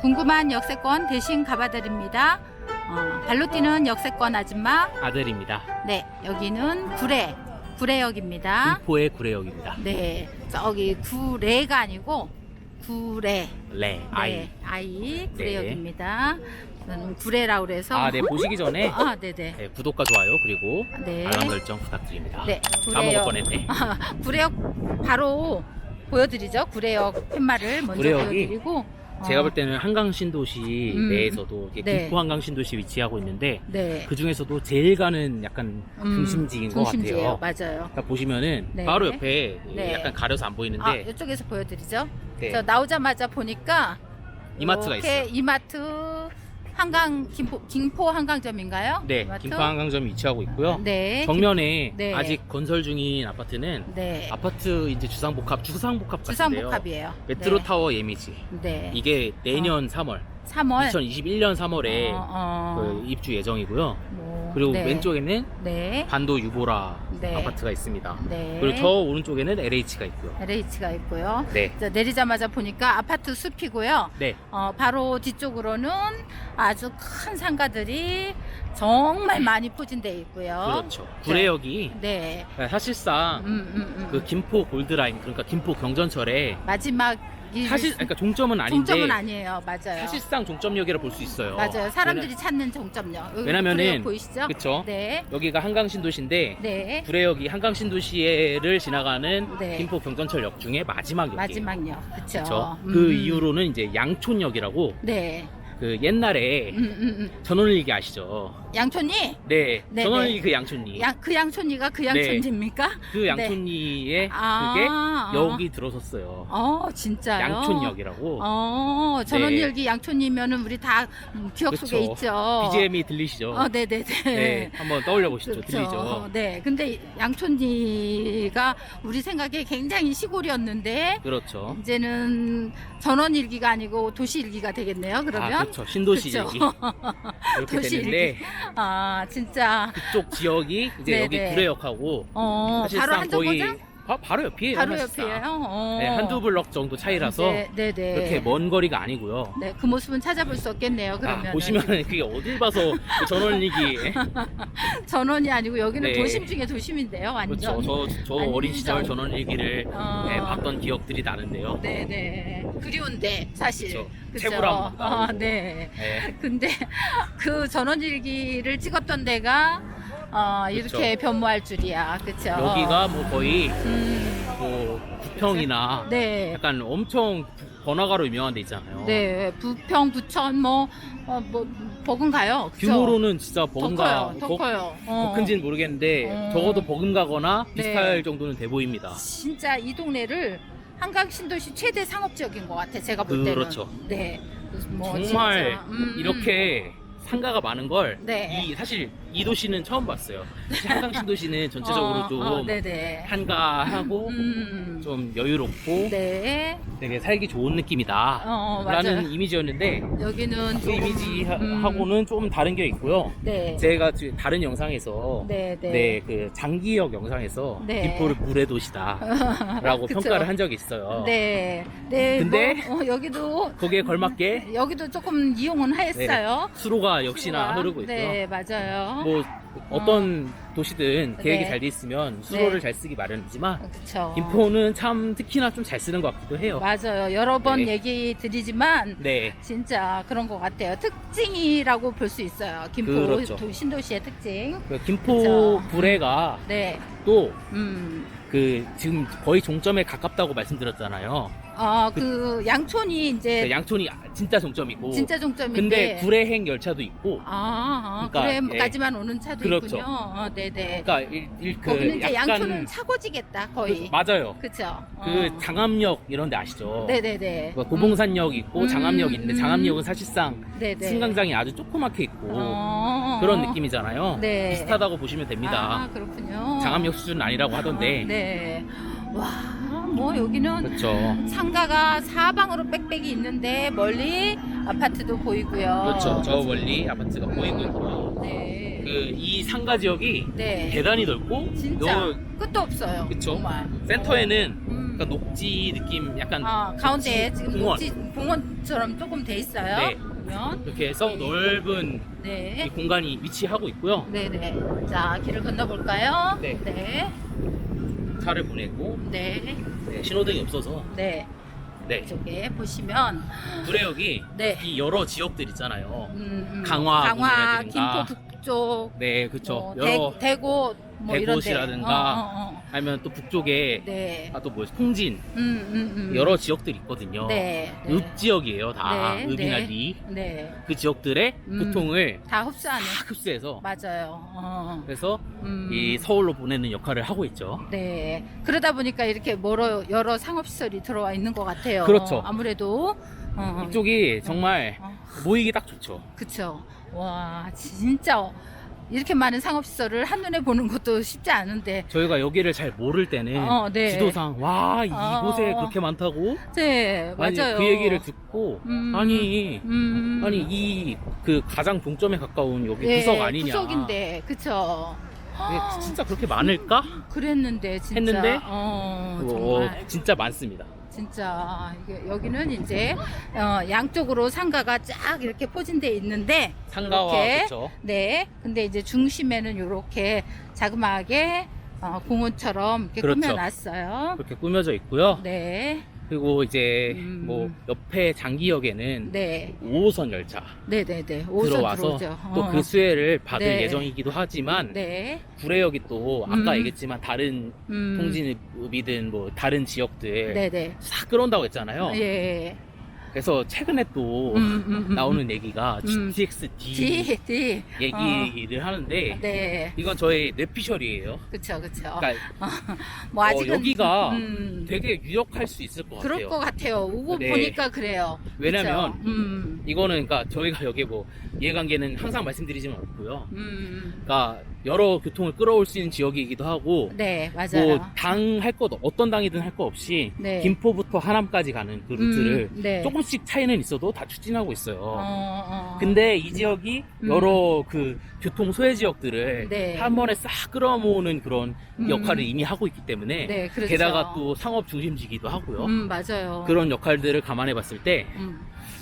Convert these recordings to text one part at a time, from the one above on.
궁금한 역세권 대신 가봐드립니다. 어, 발로 뛰는 역세권 아줌마. 아들입니다. 네, 여기는 구례, 구례역입니다. 김포의 구례역입니다. 네, 저기 구례가 아니고 구례. 레 아이. 네, 아이 구례역입니다. 저는 구례라고 그래서. 아, 네 보시기 전에 아, 네네. 네, 구독과 좋아요 그리고 네. 알람 설정 부탁드립니다. 네, 까먹을 뻔했네. 구례역 바로 보여드리죠. 구례역 팻말을 먼저 구례역이 보여드리고. 제가 어, 볼 때는 한강 신도시 음. 내에서도 이렇게 네. 김포 한강 신도시 위치하고 있는데 네. 그 중에서 제일 가는 약간 음, 중심지인 것 중심지예요. 같아요. 맞아요. 그러니까 보시면은 네. 바로 옆에 네. 약간 가려서 안 아, 보이는데 이쪽에서 보여드리죠. 네. 저 나오자마자 보니까 이마트가 이렇게 있어요. 이마트 한강 김포 김포 한강점인가요? 네, 이마트? 김포 한강점이 위치하고 있고요. 네. 정면에 네. 아직 건설 중인 아파트는 네. 아파트 이제 주상복합 주상복합 같은데요. 주상복합이에요. 메트로 네. 타워 예미지. 네. 이게 내년 3월, 3월 2021년 3월에 어, 어. 그 입주 예정이고요. 뭐, 그리고 네. 왼쪽에는 네. 반도 유보라 네. 아파트가 있습니다. 네. 그리고 저 오른쪽에는 LH가 있고요. LH가 있고요. 네. 자, 내리자마자 보니까 아파트 숲이고요. 네. 어, 바로 뒤쪽으로는 아주 큰 상가들이 정말 많이 포진되어 있고요. 그렇죠. 구례역이 네. 사실상 음, 음, 음. 그 김포 골드라인 그러니까 김포 경전철의 마지막이 사실 그러니까 종점은 아닌데 종점은 아니에요. 맞아요. 사실상 종점역이라 볼 수 있어요. 맞아요. 사람들이 찾는. 여기 왜냐면은 보이시죠? 그쵸? 네. 여기가 한강 신도시인데 네. 구례역이 한강 신도시를 지나가는 네. 김포 경전철역 중에 마지막 역이에요. 마지막역. 그쵸. 그쵸? 음. 그 이후로는 이제 양촌역이라고 네. 그 옛날에 음, 음, 음. 전원일기 아시죠? 양촌이? 네, 네, 전원일기 그 양촌리. 양, 그 양촌이가 그 네. 양촌입니까? 그 양촌리에 아, 그게 아. 역이 들어섰어요. 어, 진짜요? 양촌역이라고. 어, 전원일기 네. 양촌이면은 우리 다 음, 기억 속에 그쵸. 있죠. BGM이 들리시죠? 어, 네네네. 네, 한번 떠올려 보시죠. 그렇죠. 들리죠? 네. 근데 양촌리가 우리 생각에 굉장히 시골이었는데 그렇죠. 이제는 전원일기가 아니고 도시일기가 되겠네요. 그러면 아, 그렇죠. 신도시 그쵸. 얘기. 이렇게 도시 됐는데 아, 진짜 그쪽 지역이 이제 네, 여기 네. 구례역하고 어, 바로 사실상 거의 한정거장? 바, 바로 옆이에요. 바로 사실상. 옆이에요. 어. 네, 한두 블럭 정도 차이라서 네, 네, 네. 그렇게 먼 거리가 아니고요. 네, 그 모습은 찾아볼 수 없겠네요. 그러면 아, 보시면은 그게 어딜 봐서 그 전원일기 전원이 아니고 여기는 네. 도심 중에 도심인데요, 완전. 그렇죠. 저, 저 완전. 어린 시절 전원일기를 어. 네, 봤던 기억들이 나는데요. 네, 네. 그리운데 사실. 그쵸. 그쵸? 채굴함 아, 나오고. 네. 네. 근데 그 전원일기를 찍었던 데가 어, 이렇게 변모할 줄이야. 그쵸? 여기가 뭐 거의 음, 뭐 부평이나 네. 약간 엄청 번화가로 유명한 데 있잖아요. 네, 부평, 부천, 뭐, 어, 뭐, 버금가요. 그쵸? 규모로는 진짜 더 버금가 커요, 더 버- 커요. 어. 더 큰지는 모르겠는데 어. 적어도 버금가거나 네. 비슷할 정도는 돼 보입니다. 진짜 이 동네를 한강 신도시 최대 상업지역인 것 같아. 제가 볼 때는. 그렇죠. 네. 그래서 뭐 정말 진짜, 음, 이렇게 상가가 많은 걸 네. 이 사실 이 도시는 처음 봤어요. 한강 신도시는 전체적으로 어, 좀 어, 네네. 한가하고 음, 좀 여유롭고 네. 되게 살기 좋은 느낌이다. 어, 어, 맞아요. 이미지였는데 여기는 그 조금, 음, 이미지하고는 좀 다른 게 있고요. 네. 제가 지금 다른 영상에서 네, 네. 네, 그 장기역 영상에서 네. 김포를 물의 도시다라고 그쵸. 평가를 한 적이 있어요. 네. 네. 근데 뭐, 어, 여기도 거기에 걸맞게 여기도 조금 이용은 했어요. 수로가 역시나 수로가. 흐르고 있고요. 네, 맞아요. 뭐 어떤 도시든 계획이 네. 잘 돼 있으면 수로를 네. 잘 쓰기 마련이지만 그렇죠. 김포는 참 특히나 좀 잘 쓰는 것 같기도 해요. 맞아요. 여러 번 네. 얘기 드리지만 네, 진짜 그런 것 같아요. 특징이라고 볼 수 있어요. 김포 그렇죠. 도- 신도시의 특징. 그 김포 그쵸. 구례가 네. 또 음. 그 지금 거의 종점에 가깝다고 말씀드렸잖아요. 어, 그 양촌이 이제 그 양촌이 진짜 종점이고 진짜 종점인데. 근데 구례행 열차도 있고 아, 아 그러니까, 구례까지만 오는 차도 그렇죠. 있군요. 어, 네네. 그러니까 일, 일, 그 거기는 이제 약간 양촌은 차고지겠다 거의. 그, 맞아요. 그쵸. 그 어. 장암역 이런 데 아시죠? 네네네. 그 도봉산역 있고 음, 장암역 있는데 음. 장암역은 사실상 네네. 승강장이 아주 조그맣게 있고 어. 그런 느낌이잖아요. 네. 비슷하다고 보시면 됩니다. 아, 그렇군요. 장암역 수준은 아니라고 하던데. 아, 네. 와, 뭐 여기는 그렇죠. 상가가 사방으로 빽빽이 있는데 멀리 아파트도 보이고요. 그렇죠. 저 멀리 아파트가 보이고 있고요. 네. 그 이 상가 지역이 네. 대단히 넓고 진짜 요 끝도 없어요. 그쵸. 정말. 센터에는 음. 약간 녹지 느낌 약간 어, 가운데 지금 공원. 녹지 공원처럼 조금 돼 있어요. 네. 보면 이렇게 해서 넓은 이 네. 공간이 위치하고 있고요. 네네. 자 길을 건너볼까요? 네. 네. 차를 보내고 네. 네, 신호등이 없어서 네. 네 이쪽에 보시면 구례역이 네. 이 여러 지역들 있잖아요. 음, 음, 강화 강화. 김포 북쪽, 네, 그렇죠. 뭐 여러 대, 대구 뭐 이런 데. 대구시라든가 어, 어, 어. 아니면 또 북쪽에 네. 아 또뭐 통진 음, 음, 음. 여러 지역들이 있거든요. 네. 네. 읍 지역이에요, 다 네, 읍이나 네. 리. 네. 그 지역들의 음. 교통을 다 흡수하는. 다 흡수해서 맞아요. 어. 그래서 음. 이 서울로 보내는 역할을 하고 있죠. 네. 그러다 보니까 이렇게 여러 여러 상업시설이 들어와 있는 것 같아요. 그렇죠. 아무래도 어, 이쪽이 정말 어, 모이기 딱 좋죠. 그쵸. 와, 진짜 이렇게 많은 상업시설을 한눈에 보는 것도 쉽지 않은데. 저희가 여기를 잘 모를 때는 어, 네. 지도상 와 이곳에 어. 그렇게 많다고 네, 아니 맞아요. 그 얘기를 듣고 음. 아니 음. 아니 이 그 가장 종점에 가까운 여기 예, 구석 아니냐 구석인데, 그쵸. 이게 진짜 그렇게 많을까? 그랬는데, 진짜. 했는데? 어, 어, 정말. 진짜 많습니다. 진짜 이게 여기는 이제 어, 양쪽으로 상가가 쫙 이렇게 포진돼 있는데 상가와 이렇게. 그렇죠. 네 근데 이제 중심에는 이렇게 자그마하게 어, 공원처럼 이렇게 그렇죠. 꾸며놨어요. 그렇게 꾸며져 있고요. 네, 그리고 이제 음. 뭐 옆에 장기역에는 네, 5호선 열차 네, 네, 네. 들어와서 들어오죠. 또 어. 그 수혜를 받을 네. 예정이기도 하지만 네, 구례역이 또 아까 음. 얘기했지만 다른 음. 통진읍이든 뭐 다른 지역들 네, 네. 싹 끌어온다고 했잖아요. 예. 그래서 최근에 또 음, 음, 음. 나오는 얘기가 음. GTX-D D, D. 얘기를 하는데 네, 이건 저의 뇌피셜이에요. 그쵸, 그쵸. 그러니까 뭐 아직은 어, 여기가 음, 되게 유력할 수 있을 것 그럴 같아요. 것 같아요. 오고 네. 보니까 그래요. 왜냐면 그쵸? 음, 이거는 그러니까 저희가 여기 뭐 이해관계는 항상 말씀드리지만 없고요. 음, 그러니까 여러 교통을 끌어올 수 있는 지역이기도 하고 네, 맞아요. 뭐당할것 어떤 당이든 할 거 없이 네. 김포부터 하남까지 가는 그 루트를 음, 네. 조금씩 차이는 있어도 다 추진하고 있어요. 어, 어. 근데 이 지역이 음. 여러 그 교통 소외 지역들을 네. 한 번에 싹 끌어모으는 그런 음. 역할을 이미 하고 있기 때문에 네, 그렇죠. 게다가 또 상업 중심지기도 하고요. 음, 맞아요. 그런 역할들을 감안해 봤을 때 음.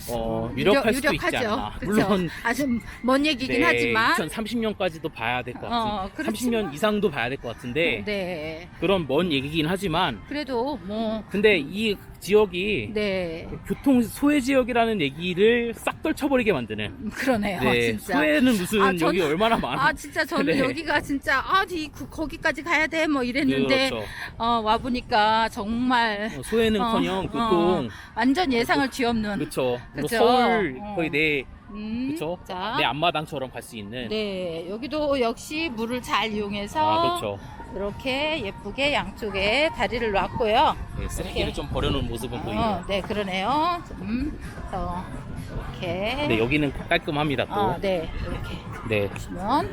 어, 유력할 수도 있지 유력하죠. 않나. 그쵸? 물론 아주 먼 얘기긴 네, 하지만 2030년까지도 봐야 될것 같은 어, 30년 그렇지만- 이상도 봐야 될 것 같은데 네. 그런 먼 얘기긴 하지만 그래도 뭐 근데 이 지역이 네. 교통 소외 지역이라는 얘기를 싹 떨쳐버리게 만드는 음, 그러네요. 네, 진짜. 소외는 무슨 아, 저는- 여기 얼마나 많아 아 진짜 저는 네. 여기가 진짜 아이 거기까지 가야 돼 뭐 이랬는데 그렇죠. 어, 와 보니까 정말 어, 소외는커녕 어, 교통 완전 예상을 뒤엎는 그렇죠. 뭐 그쵸. 서울 어. 거의 내 음? 자, 내 앞마당처럼 갈 수 있는 네 여기도 역시 물을 잘 이용해서 아 그렇죠. 이렇게 예쁘게 양쪽에 다리를 놨고요. 네, 쓰레기를 이렇게. 좀 버려놓은 모습은 어, 보이네요. 네 그러네요. 음, 저 이렇게 네 여기는 깔끔합니다 또. 어, 네 이렇게 네 보시면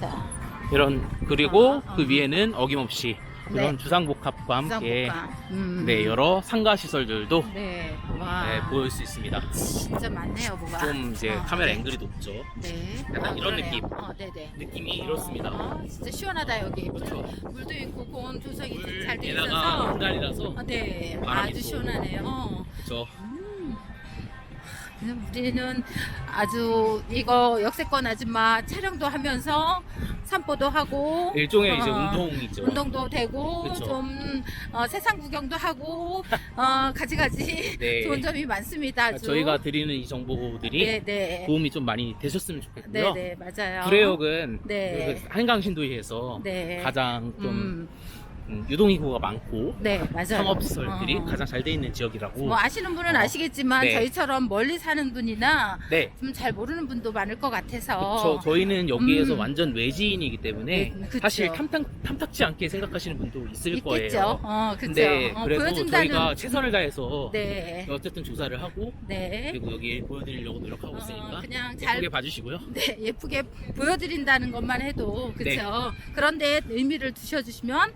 자 이런 그리고 어, 어. 그 위에는 어김없이 이런 네. 주상복합과 함께 부산복합. 음. 네 여러 상가 시설들도 네, 와, 네, 보일 수 있습니다. 진짜 많네요, 뭐가. 좀 이제 어, 카메라 네. 앵글이 높죠. 네, 약간 이런 그러네요. 느낌. 어, 네, 네. 느낌이 이렇습니다. 아, 진짜 시원하다 여기. 그렇죠. 물도 있고 공원 조성이 잘 돼 물에다가 있어서. 공간이라서 아, 네, 바람이 아주 또. 시원하네요. 그렇죠. 음. 우리는 아주 이거 역세권 아줌마 촬영도 하면서 산보도 하고 일종의 이제 어, 운동이죠. 운동도 되고 그쵸. 좀 어, 세상 구경도 하고 어, 가지가지 네. 좋은 점이 많습니다. 아주. 저희가 드리는 이 정보들이 네, 네. 도움이 좀 많이 되셨으면 좋겠고요. 네, 네, 맞아요. 구례역은 네. 그 한강 신도시에서 네. 가장 좀 음, 음, 유동인구가 많고 네, 맞아요. 상업시설들이 어. 가장 잘 돼 있는 지역이라고. 뭐 아시는 분은 어. 아시겠지만 네. 저희처럼 멀리 사는 분이나 네. 좀 잘 모르는 분도 많을 것 같아서 그렇죠. 저희는 여기에서 음. 완전 외지인이기 때문에 네, 그쵸. 사실 탐탁, 탐탁지 않게 생각하시는 분도 있을 있겠죠. 거예요. 어, 그렇죠. 근데 어, 그래도 보여준다는 저희가 최선을 다해서 네. 어쨌든 조사를 하고 네. 그리고 여기 보여드리려고 노력하고 어, 있으니까 그냥 예쁘게 잘 봐주시고요. 네, 예쁘게 보여드린다는 것만 해도 그렇죠. 그런데 의미를 두셔주시면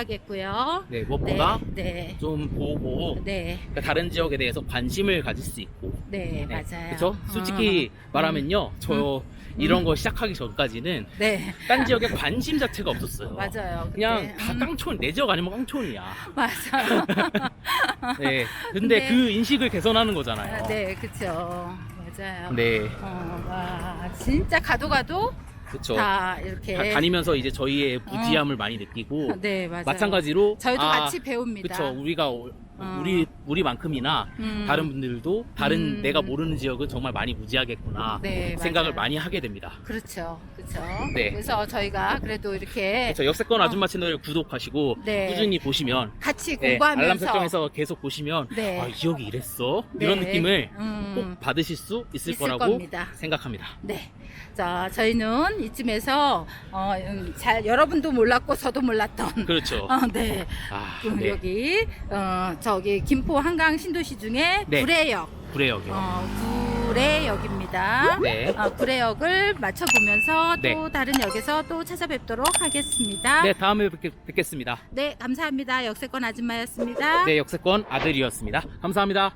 감사하겠고요. 네, 무엇보다 네, 좀 보고 네, 네, 그러니까 다른 지역에 대해서 관심을 가질 수 있고 네, 맞아요. 그렇죠? 솔직히 말하면요, 저 이런 거 시작하기 전까지는 어, 네, 딴 지역에 관심 자체가 없었어요. 맞아요. 그냥 그때. 다 음, 깡촌, 내 지역 아니면 깡촌이야. 맞아요. 네. 근데 근데- 그 인식을 개선하는 거잖아요. 아, 네, 그쵸. 맞아요. 네. 어, 와, 진짜 가도 가도 그렇죠. 다 이렇게. 다- 다니면서 이제 저희의 무지함을 많이 느끼고 네, 맞아요. 마찬가지로 저희도 아, 같이 배웁니다. 그쵸 우리가 오- 어. 우리 우리만큼이나 음. 다른 분들도 다른 음. 내가 모르는 지역은 정말 많이 무지하겠구나 네, 생각을 맞아요. 많이 하게 됩니다. 그렇죠. 그렇죠. 네. 그래서 저희가 그래도 이렇게 그렇죠. 역세권 어. 아줌마 채널을 구독하시고 네. 꾸준히 보시면 같이 네, 공부하면서 알람 설정해서 계속 보시면 네. 아, 이 지역이 이랬어 네. 이런 느낌을 음. 꼭 받으실 수 있을, 있을 거라고 겁니다. 생각합니다. 네. 자, 저희는 이쯤에서 어, 음, 잘 여러분도 몰랐고 저도 몰랐던 그렇죠. 어, 네. 아, 그 네. 여기 어, 저기 김포 한강 신도시 중에 네. 구례역 구례역이요. 어, 구례역입니다. 네. 어, 구례역을 맞춰보면서 네. 또 다른 역에서 또 찾아뵙도록 하겠습니다. 네, 다음에 뵙겠, 뵙겠습니다. 네, 감사합니다. 역세권 아줌마였습니다. 네, 역세권 아들이었습니다. 감사합니다.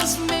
tells me.